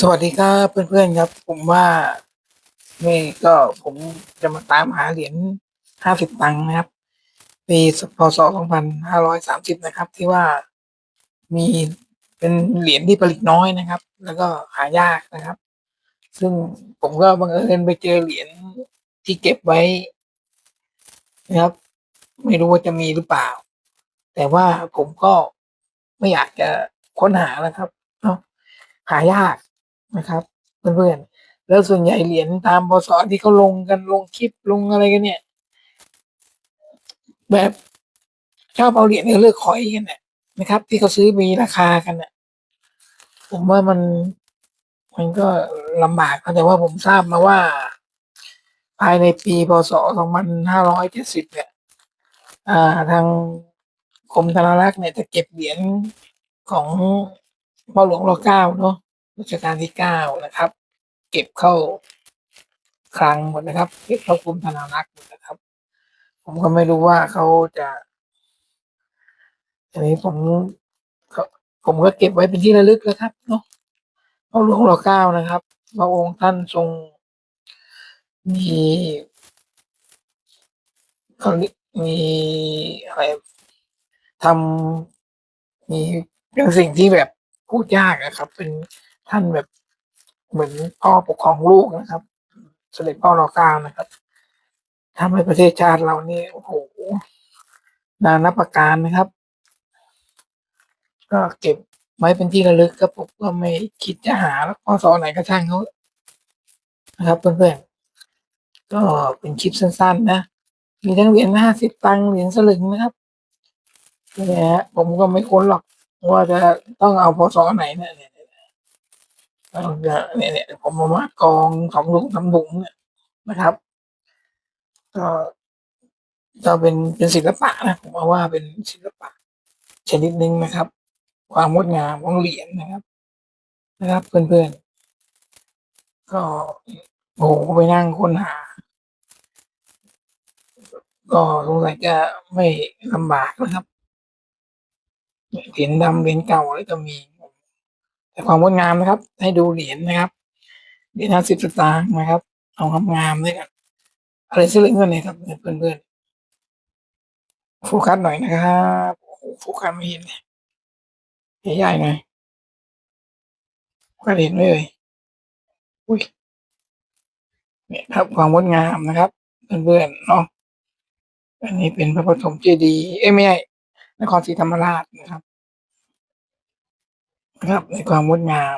สวัสดีครับเพื่อนๆครับ ผมว่านี่ก็ผมจะมาตามหาเหรียญห้าสิบตังค์นะครับ ปีพศสองพันห้าร้อยสามสิบนะครับ ที่ว่ามีเป็นเหรียญที่ผลิตน้อยนะครับ แล้วก็หายากนะครับ ซึ่งผมก็บังเอิญไปเจอเหรียญที่เก็บไว้นะครับ ไม่รู้ว่าจะมีหรือเปล่า แต่ว่าผมก็ไม่อยากจะค้นหานะครับเนาะหายาก นะครับเพื่อนๆแล้วส่วนใหญ่เหรียญตามพศที่เขาลงกันลงคลิปลงอะไรกันเนี่ย แบบชอบเอาเหรียญเนี่ยเลือกคอยกันเนี่ยนะครับ ที่เขาซื้อมีราคากันเนี่ยผมว่ามันมันก็ลำบากแต่ว่าผมทราบมาว่า ภายในปีพศสองพันห้าร้อยเจ็ดสิบเนี่ยอ่าทางกรมธนารักษ์เนี่ยจะเก็บเหรียญของพ่อหลวงรอเก้าเนาะ รัชกาลที่เก้านะครับ เก็บเข้าคลังหมดนะครับเก็บเข้ากรมธนารักษ์หมดนะครับ ผมก็ไม่รู้ว่าเขาจะอันนี้ผมผมก็เก็บไว้เป็นที่ระลึกแล้วครับเนาะพ่อหลวงรอเก้านะครับพระองค์ท่านทรงมีเขาเรียกมีอะไรทำมีเป็นสิ่งที่แบบพูดยากอะครับ เป็น ท่านแบบเหมือนพ่อปกครองลูกนะครับ เสด็จพ่อรอเก้านะครับทำให้ประเทศชาติเรานี่โอ้โหนานับประการนะครับ ก็เก็บไว้เป็นที่ระลึกครับผมก็ไม่คิดจะหาแล้วพอสอไหนก็ช่างเขานะครับเพื่อนๆก็เป็นคลิปสั้น ๆ นะ มีทั้งเหรียญห้าสิบตังค์เหรียญสลึงนะครับเนี่ยฮะผมก็ไม่ค้นหรอกว่าจะต้องเอาพศไหนเนี่ย เนี่ยเนี่ยต้องจะเนี่ยเนี่ยผมมามากองสองถุงสามถุงเนี่ยนะครับ ก็ก็เป็นเป็นศิลปะนะผมว่าเป็นศิลปะ ชนิดหนึ่งนะครับ ความงดงามของเหรียญนะครับ นะครับ เพื่อนๆก็โอ้โหไปนั่งค้นหา ก็สงสัยจะไม่ลำบากนะครับเหรียญดำเหรียญเก่าอะไรก็มี แต่ความงดงามนะครับ ให้ดูเหรียญนะครับเหรียญห้าสิบสตางค์นะครับเอางามด้วยกันอะไรสลึงกันเนี่ยครับเพื่อนๆโฟกัสหน่อยนะครับโอ้โหโฟกัสไม่เห็นเลยใหญ่ๆหน่อยโฟกัสเห็นไหมเอ่ยอุ้ยเนี่ยครับความงดงามนะครับเพื่อนๆเนาะอันนี้เป็นพระปฐมเจดีย์เอ้ไม่ใช่นครศรีธรรมราชนะครับ นะครับในความงดงาม